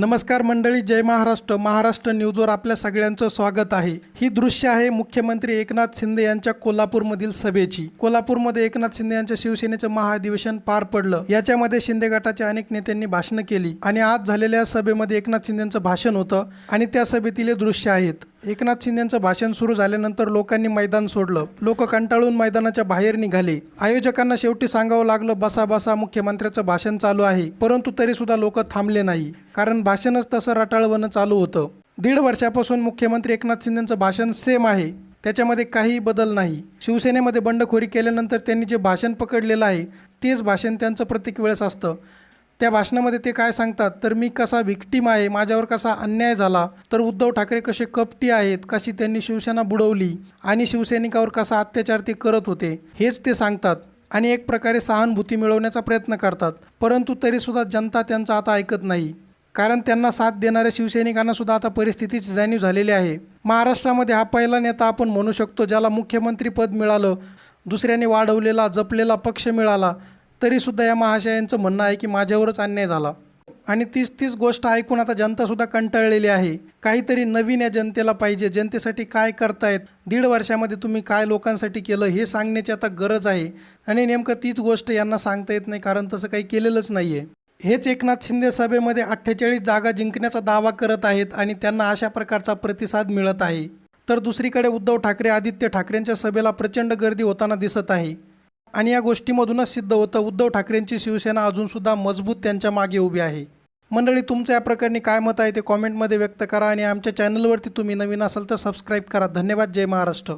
नमस्कार मंडळी जय महाराष्ट्र. महाराष्ट्र न्यूजवर आपल्या सगळ्यांचं स्वागत आहे. ही दृश्य आहे मुख्यमंत्री एकनाथ शिंदे यांच्या कोल्हापूरमधील सभेची. कोल्हापूरमध्ये एकनाथ शिंदे यांच्या शिवसेनेचं महाधिवेशन पार पडलं. याच्यामध्ये शिंदे गटाच्या अनेक नेत्यांनी भाषणं केली. आणि आज झालेल्या सभेमध्ये एकनाथ शिंदेचं भाषण होतं आणि त्या सभेतील दृश्य आहेत. एकनाथ शिंदेचं भाषण सुरू झाल्यानंतर लोकांनी मैदान सोडलं. लोक कंटाळून मैदानाच्या बाहेर निघाले. आयोजकांना शेवटी सांगावं लागलं बसा बसा मुख्यमंत्र्याचं भाषण चालू आहे. परंतु तरी सुद्धा लोक थांबले नाही. कारण भाषणच तसं रटाळवणं चालू होतं. दीड वर्षापासून मुख्यमंत्री एकनाथ शिंदेचं भाषण सेम आहे. त्याच्यामध्ये काही बदल नाही. शिवसेनेमध्ये बंडखोरी केल्यानंतर त्यांनी जे भाषण पकडलेलं आहे तेच भाषण त्यांचं प्रत्येक वेळेस असतं. त्या भाषणामध्ये ते काय सांगतात? तर मी कसा विक्टीम आहे? माझ्यावर कसा अन्याय झाला? तर उद्धव ठाकरे कसे कपटी आहेत? कशी त्यांनी शिवसेना बुडवली? आणि शिवसैनिकावर कसा अत्याचार ते करत होते? हेच ते सांगतात आणि एक प्रकारे सहानुभूती मिळवण्याचा प्रयत्न करतात. परंतु तरीसुद्धा जनता त्यांचा आता ऐकत नाही. कारण त्यांना साथ देणाऱ्या शिवसैनिकांना सुद्धा आता परिस्थितीची जाणीव झालेली आहे. महाराष्ट्रामध्ये हा पहिला नेता आपण म्हणू शकतो ज्याला मुख्यमंत्री पद मिळालं दुसऱ्याने वाढवलेला जपलेला पक्ष मिळाला तरीसुद्धा या महाशयांचं म्हणणं आहे की माझ्यावरच अन्याय झाला. आणि तीच तीच गोष्ट ऐकून आता जनतासुद्धा कंटाळलेली आहे. काहीतरी नवीन या जनतेला पाहिजे. जनतेसाठी काय करतायत? दीड वर्षामध्ये तुम्ही काय लोकांसाठी केलं हे सांगण्याची आता गरज आहे. आणि नेमकं तीच गोष्ट यांना सांगता येत नाही कारण तसं काही केलेलंच नाही आहे हेच एकनाथ शिंदे सभेमध्ये अठ्ठेचाळीस जागा जिंकण्याचा दावा करत आहेत आणि त्यांना अशा प्रकारचा प्रतिसाद मिळत आहे. तर दुसरीकडे उद्धव ठाकरे आदित्य ठाकरेंच्या सभेला प्रचंड गर्दी होताना दिसत आहे. आणि या गोष्टीमधूनच सिद्ध होतं. उद्धव ठाकरेंची शिवसेना अजूनसुद्धा मजबूत त्यांच्या मागे उभी आहे. मंडळी तुमचं या प्रकरणी काय मत आहे ते कॉमेंटमध्ये व्यक्त करा आणि आमच्या चॅनलवरती तुम्ही नवीन असाल तर सबस्क्राईब करा. धन्यवाद. जय महाराष्ट्र.